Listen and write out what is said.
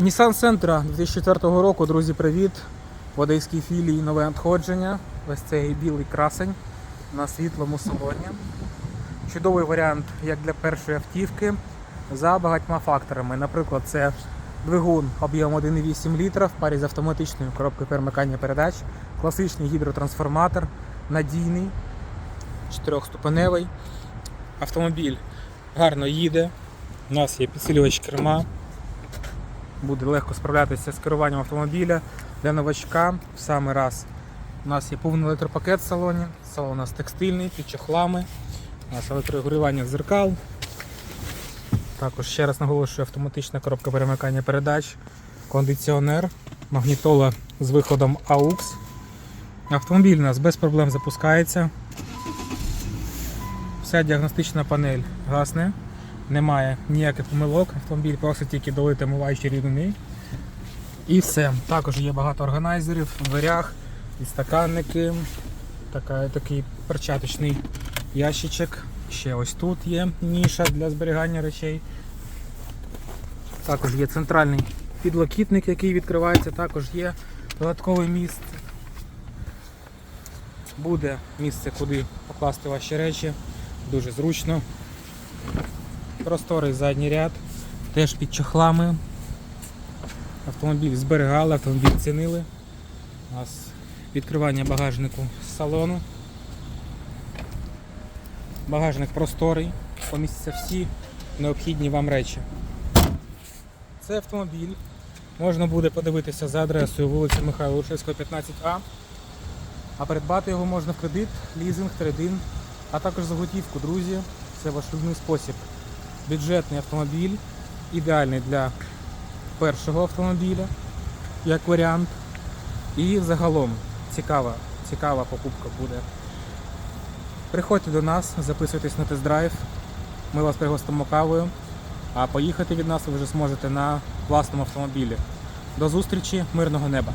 Nissan Sentra 2004 року, друзі, привіт! В одеській філії нове надходження. Ось цей білий красень на світлому салоні. Чудовий варіант як для першої автівки за багатьма факторами. Наприклад, це двигун об'ємом 1,8 літра в парі з автоматичною коробкою перемикання передач, класичний гідротрансформатор, надійний, чотирьохступеневий. Автомобіль гарно їде. У нас є підсилювач керма. Буде легко справлятися з керуванням автомобіля для новачка. В самий раз у нас є повний електропакет в салоні. Салон у нас текстильний, під чохлами. У нас електрорегулювання зеркал. Також ще раз наголошую, автоматична коробка перемикання передач, кондиціонер, магнітола з виходом AUX. Автомобіль у нас без проблем запускається. Вся діагностична панель гасне, немає ніяких помилок. Автомобіль просить тільки долити омиваючі рідини. І все. Також є багато органайзерів в дверях, і стаканники, така, такий перчаточний ящичок. Ще ось тут є ніша для зберігання речей. Також є центральний підлокітник, який відкривається, також є додаткове місце. Буде місце, куди покласти ваші речі. Дуже зручно. Просторий задній ряд, теж під чохлами. Автомобіль зберігали, автомобіль цінили. У нас відкривання багажнику з салону. Багажник просторий, помістяться всі необхідні вам речі. Це автомобіль. Можна буде подивитися за адресою вулиця Михайла Лушевського, 15А. А придбати його можна в кредит, лізинг, трейдин, а також за готівку, друзі. Це ваш любний спосіб. Бюджетний автомобіль, ідеальний для першого автомобіля, як варіант. І загалом цікава, цікава покупка буде. Приходьте до нас, записуйтесь на тест-драйв. Ми вас пригостимо кавою. А поїхати від нас ви вже зможете на власному автомобілі. До зустрічі, мирного неба!